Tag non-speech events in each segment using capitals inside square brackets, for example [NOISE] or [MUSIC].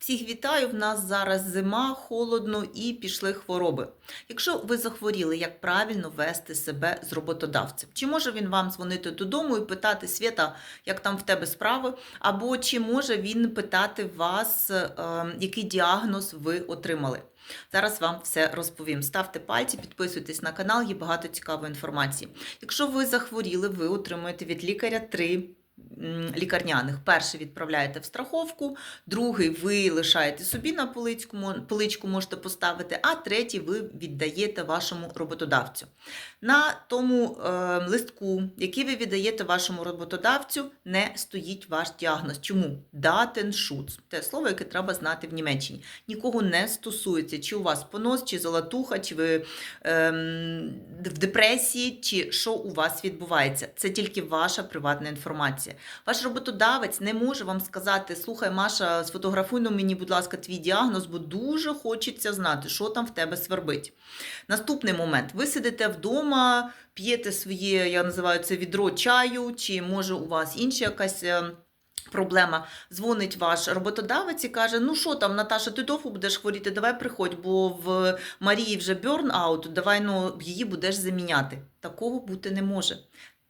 Всіх вітаю! В нас зараз зима, холодно і пішли хвороби. Якщо ви захворіли, як правильно вести себе з роботодавцем? Чи може він вам дзвонити додому і питати Свята, як там в тебе справи? Або чи може він питати вас, е, який діагноз ви отримали? Зараз вам все розповім. Ставте пальці, підписуйтесь на канал, є багато цікавої інформації. Якщо ви захворіли, ви отримуєте від лікаря три лікарняних. Перший відправляєте в страховку, другий ви лишаєте собі на поличку, поличку можете поставити, а третій ви віддаєте вашому роботодавцю. На тому е, листку, який ви віддаєте вашому роботодавцю, не стоїть ваш діагноз. Чому? Датеншуц. Те слово, яке треба знати в Німеччині. Нікого не стосується, чи у вас понос, чи золотуха, чи ви ем, в депресії, чи що у вас відбувається. Це тільки ваша приватна інформація. Ваш роботодавець не може вам сказати: слухай, Маша, сфотографуй на мені, будь ласка, твій діагноз, бо дуже хочеться знати, що там в тебе свербить. Наступний момент: ви сидите вдома, п'єте своє, я називаю це відро чаю, чи може у вас інша якась. е, Проблема дзвонить ваш роботодавець і каже: Ну що там, Наташа, ти довго будеш хворіти? Давай приходь, бо в Марії вже бьорн-аут, давай ну, її будеш заміняти. Такого бути не може.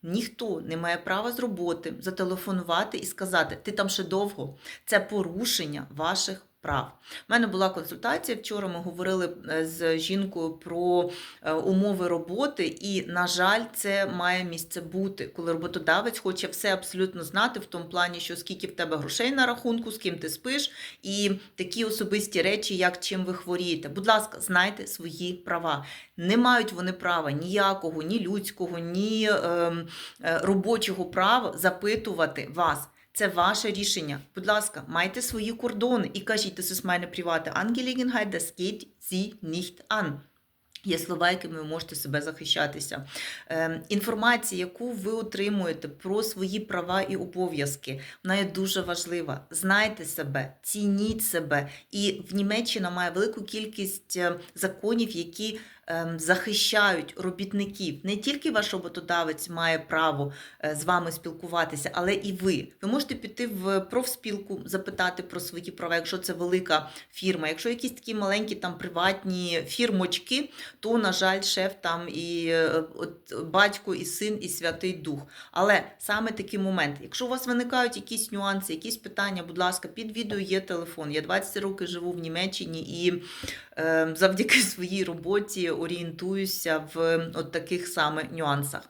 Ніхто не має права з роботи зателефонувати і сказати: ти там ще довго. Це порушення ваших прав. У мене була консультація. Вчора ми говорили е, з жінкою про е, умови роботи, і, на жаль, це має місце бути, коли роботодавець хоче все абсолютно знати в тому плані, що скільки в тебе грошей на рахунку, з ким ти спиш, і такі особисті речі, як чим ви хворієте. Будь ласка, знайте свої права. Не мають вони права ніякого, ні людського, ні ем, е, робочого права запитувати вас. Це ваше рішення. Будь ласка, майте свої кордони і кажіть, das ist meine private Angelegenheit, das geht Sie nicht an. Є слова, якими ви можете себе захищатися. Е, інформація, яку ви отримуєте про свої права і обов'язки, вона є дуже важлива. Знайте себе, цініть себе. І в Німеччина має велику кількість е, законів, які захищають робітників. Не тільки ваш роботодавець має право е, з вами спілкуватися, але і ви. Ви можете піти в профспілку, запитати про свої права, якщо це велика фірма. Якщо якісь такі маленькі там приватні фірмочки, то, на жаль, шеф там і е, от, батько, і син, і святий дух. Але саме такий момент, якщо у вас виникають якісь нюанси, якісь питання, будь ласка, під відео є телефон. Я 20 років живу в Німеччині і е, завдяки [LAUGHS] своїй роботі орієнтуюся в от таких саме нюансах.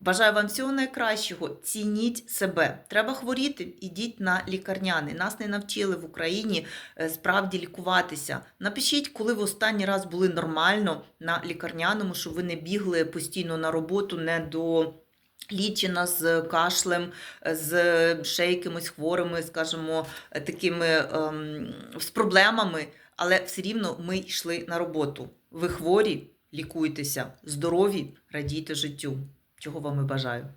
Бажаю вам всього найкращого. Цініть себе. Треба хворіти, ідіть на лікарняний. Нас не навчили в Україні е, справді лікуватися. Напишіть, коли ви останній раз були нормально на лікарняному, щоб ви не бігли постійно на роботу, не до. Лічена з кашлем, з ще якимось хворими, скажімо, такими ем, з проблемами, але все рівно ми йшли на роботу. Ви хворі, лікуйтеся, здорові, радійте життю. Чого вам і бажаю.